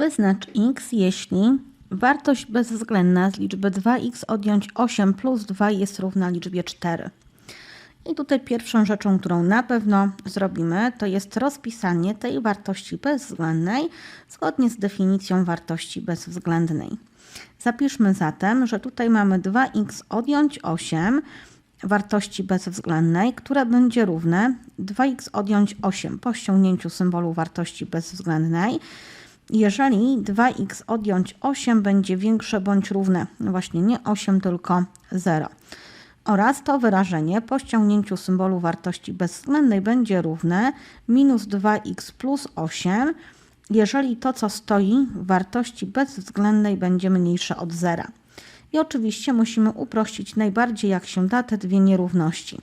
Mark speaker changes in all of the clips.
Speaker 1: Wyznacz x, jeśli wartość bezwzględna z liczby 2x odjąć 8 plus 2 jest równa liczbie 4. I tutaj pierwszą rzeczą, którą na pewno zrobimy, to jest rozpisanie tej wartości bezwzględnej zgodnie z definicją wartości bezwzględnej. Zapiszmy zatem, że tutaj mamy 2x odjąć 8 wartości bezwzględnej, które będzie równe 2x odjąć 8 po ściągnięciu symbolu wartości bezwzględnej jeżeli 2x odjąć 8 będzie większe bądź równe, no właśnie nie 8, tylko 0. Oraz to wyrażenie po ściągnięciu symbolu wartości bezwzględnej będzie równe minus 2x plus 8, jeżeli to, co stoi w wartości bezwzględnej będzie mniejsze od 0. I oczywiście musimy uprościć najbardziej jak się da te dwie nierówności.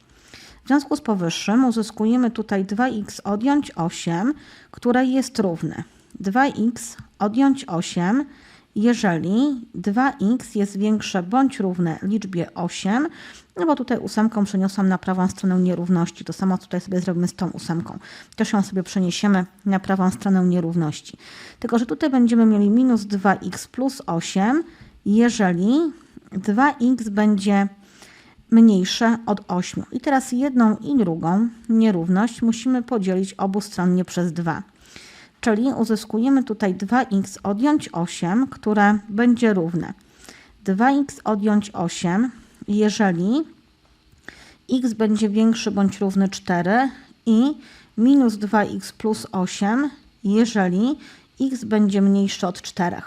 Speaker 1: W związku z powyższym uzyskujemy tutaj 2x odjąć 8, które jest równe 2x odjąć 8, jeżeli 2x jest większe bądź równe liczbie 8, no bo tutaj ósemką przeniosłam na prawą stronę nierówności. To samo tutaj sobie zrobimy z tą ósemką. Też ją sobie przeniesiemy na prawą stronę nierówności. Tylko, że tutaj będziemy mieli minus 2x plus 8, jeżeli 2x będzie mniejsze od 8. I teraz jedną i drugą nierówność musimy podzielić obustronnie przez 2 czyli uzyskujemy tutaj 2x odjąć 8, które będzie równe 2x odjąć 8, jeżeli x będzie większy bądź równy 4 i minus 2x plus 8, jeżeli x będzie mniejszy od 4.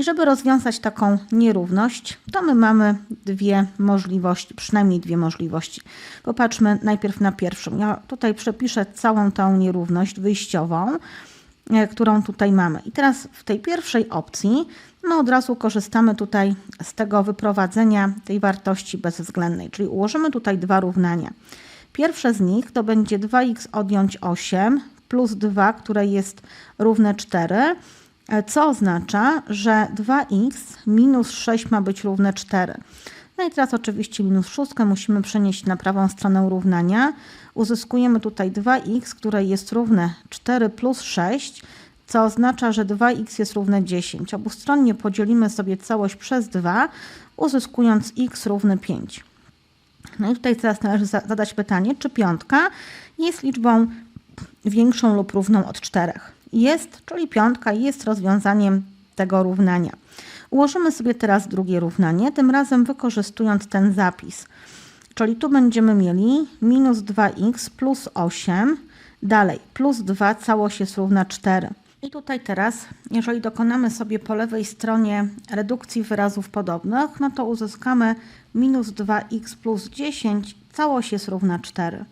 Speaker 1: I żeby rozwiązać taką nierówność, to my mamy dwie możliwości, przynajmniej dwie możliwości. Popatrzmy najpierw na pierwszą. Ja tutaj przepiszę całą tą nierówność wyjściową. E, którą tutaj mamy. I teraz w tej pierwszej opcji my od razu korzystamy tutaj z tego wyprowadzenia tej wartości bezwzględnej, czyli ułożymy tutaj dwa równania. Pierwsze z nich to będzie 2x odjąć 8 plus 2, które jest równe 4, e, co oznacza, że 2x minus 6 ma być równe 4. No i teraz oczywiście minus 6 musimy przenieść na prawą stronę równania. Uzyskujemy tutaj 2x, które jest równe 4 plus 6, co oznacza, że 2x jest równe 10. Obustronnie podzielimy sobie całość przez 2, uzyskując x równy 5. No i tutaj teraz należy zadać pytanie, czy piątka jest liczbą większą lub równą od 4. Jest, czyli piątka jest rozwiązaniem tego równania. Ułożymy sobie teraz drugie równanie, tym razem wykorzystując ten zapis. Czyli tu będziemy mieli minus 2x plus 8, dalej plus 2, całość jest równa 4. I tutaj teraz, jeżeli dokonamy sobie po lewej stronie redukcji wyrazów podobnych, no to uzyskamy minus 2x plus 10, całość jest równa 4.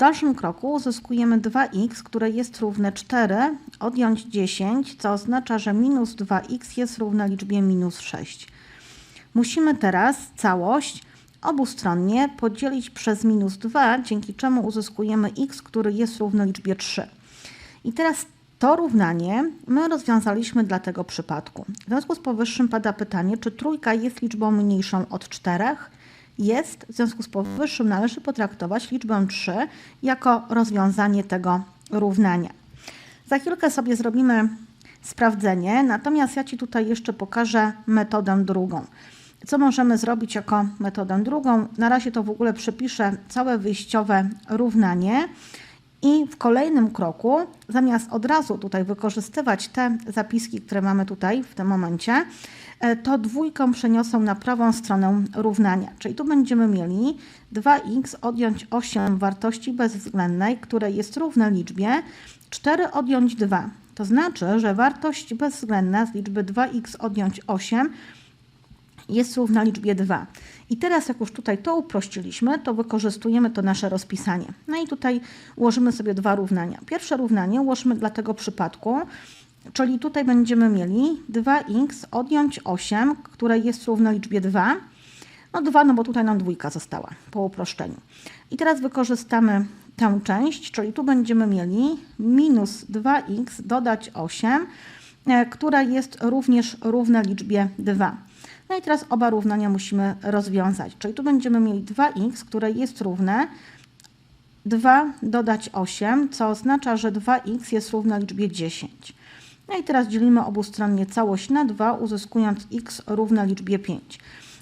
Speaker 1: Dalszym kroku uzyskujemy 2x, które jest równe 4, odjąć 10, co oznacza, że minus 2x jest równe liczbie minus 6. Musimy teraz całość obustronnie podzielić przez minus 2, dzięki czemu uzyskujemy x, który jest równy liczbie 3. I teraz to równanie my rozwiązaliśmy dla tego przypadku. W związku z powyższym pada pytanie, czy trójka jest liczbą mniejszą od 4? Jest, w związku z powyższym należy potraktować liczbę 3 jako rozwiązanie tego równania. Za chwilkę sobie zrobimy sprawdzenie, natomiast ja Ci tutaj jeszcze pokażę metodę drugą. Co możemy zrobić jako metodę drugą? Na razie to w ogóle przepiszę całe wyjściowe równanie i w kolejnym kroku, zamiast od razu tutaj wykorzystywać te zapiski, które mamy tutaj w tym momencie, e, to dwójką przeniosę na prawą stronę równania. Czyli tu będziemy mieli 2x odjąć 8 wartości bezwzględnej, które jest równe liczbie 4 odjąć 2. To znaczy, że wartość bezwzględna z liczby 2x odjąć 8 jest równa liczbie 2. I teraz, jak już tutaj to uprościliśmy, to wykorzystujemy to nasze rozpisanie. No i tutaj ułożymy sobie dwa równania. Pierwsze równanie ułożymy dla tego przypadku, czyli tutaj będziemy mieli 2x odjąć 8, które jest równe liczbie 2. No 2, no bo tutaj nam dwójka została po uproszczeniu. I teraz wykorzystamy tę część, czyli tu będziemy mieli minus 2x dodać 8, e, która jest również równa liczbie 2. No i teraz oba równania musimy rozwiązać. Czyli tu będziemy mieli 2x, które jest równe 2 dodać 8, co oznacza, że 2x jest równe liczbie 10. No i teraz dzielimy obustronnie całość na 2, uzyskując x równa liczbie 5.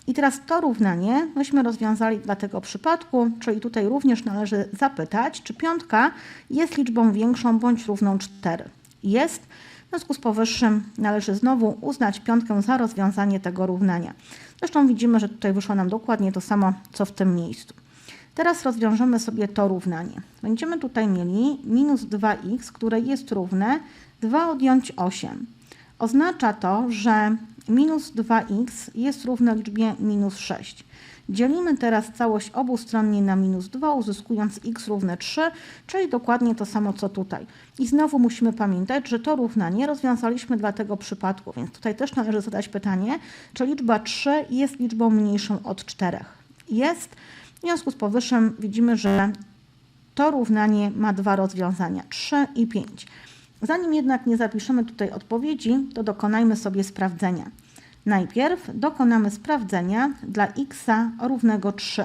Speaker 1: I teraz to równanie myśmy rozwiązali dla tego przypadku, czyli tutaj również należy zapytać, czy piątka jest liczbą większą bądź równą 4. Jest. W związku z powyższym należy znowu uznać piątkę za rozwiązanie tego równania. Zresztą widzimy, że tutaj wyszło nam dokładnie to samo, co w tym miejscu. Teraz rozwiążemy sobie to równanie. Będziemy tutaj mieli minus 2x, które jest równe 2 odjąć 8. Oznacza to, że minus 2x jest równe liczbie minus 6. Dzielimy teraz całość obustronnie na minus 2, uzyskując x równe 3, czyli dokładnie to samo co tutaj. I znowu musimy pamiętać, że to równanie rozwiązaliśmy dla tego przypadku, więc tutaj też należy zadać pytanie, czy liczba 3 jest liczbą mniejszą od 4. Jest. W związku z powyższym widzimy, że to równanie ma dwa rozwiązania, 3 i 5. Zanim jednak nie zapiszemy tutaj odpowiedzi, to dokonajmy sobie sprawdzenia. Najpierw dokonamy sprawdzenia dla x równego 3.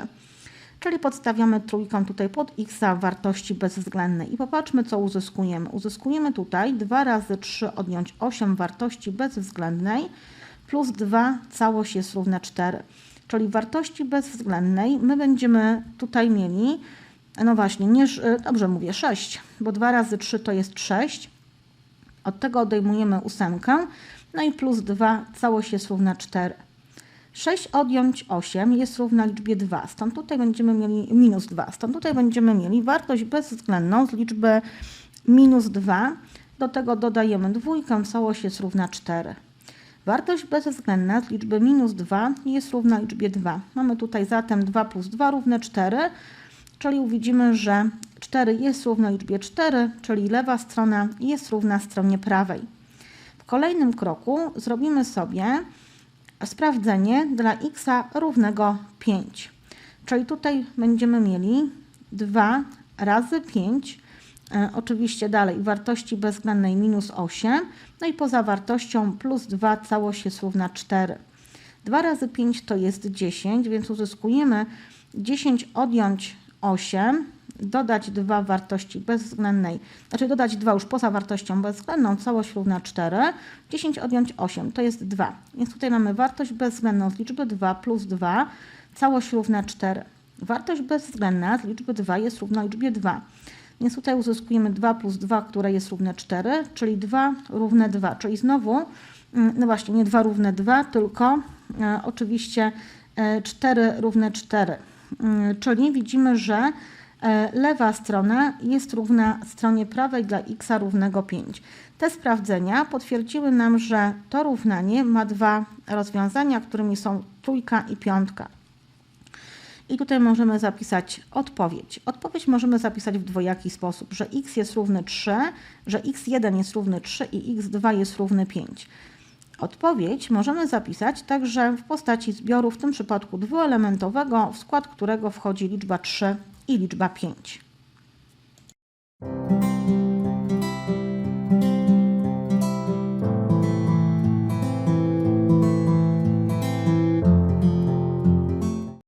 Speaker 1: Czyli podstawiamy trójką tutaj pod x wartości bezwzględnej i popatrzmy co uzyskujemy. Uzyskujemy tutaj 2 razy 3 odjąć 8 wartości bezwzględnej plus 2 całość jest równa 4. Czyli wartości bezwzględnej my będziemy tutaj mieli, no właśnie, nie, dobrze mówię, 6, bo 2 razy 3 to jest 6. Od tego odejmujemy ósemkę, no i plus 2, całość jest równa 4. 6 odjąć 8 jest równa liczbie 2, stąd tutaj będziemy mieli minus 2, stąd tutaj będziemy mieli wartość bezwzględną z liczby minus 2, do tego dodajemy dwójkę, całość jest równa 4. Wartość bezwzględna z liczby minus 2 jest równa liczbie 2. Mamy tutaj zatem 2 plus 2 równe 4, czyli widzimy, że 4 jest równa liczbie 4, czyli lewa strona jest równa stronie prawej. W kolejnym kroku zrobimy sobie sprawdzenie dla x równego 5. Czyli tutaj będziemy mieli 2 razy 5, e, oczywiście dalej wartości bezwzględnej minus 8, no i poza wartością plus 2 całość jest równa 4. 2 razy 5 to jest 10, więc uzyskujemy 10 odjąć 8, dodać 2 wartości bezwzględnej, znaczy dodać 2 już poza wartością bezwzględną, całość równa 4, 10 odjąć 8 to jest 2. Więc tutaj mamy wartość bezwzględną z liczby 2 plus 2, całość równa 4. Wartość bezwzględna z liczby 2 jest równa liczbie 2. Więc tutaj uzyskujemy 2 plus 2, które jest równe 4, czyli 2 równe 2, czyli znowu, mm, no właśnie, nie 2 równe 2, tylko e, oczywiście e, 4 równe 4. Mm, czyli widzimy, że e, lewa strona jest równa stronie prawej dla x równego 5. Te sprawdzenia potwierdziły nam, że to równanie ma dwa rozwiązania, którymi są trójka i piątka. I tutaj możemy zapisać odpowiedź. Odpowiedź możemy zapisać w dwojaki sposób, że x jest równy 3, że x1 jest równy 3 i x2 jest równy 5. Odpowiedź możemy zapisać także w postaci zbioru, w tym przypadku dwuelementowego, w skład którego wchodzi liczba 3 i liczba 5.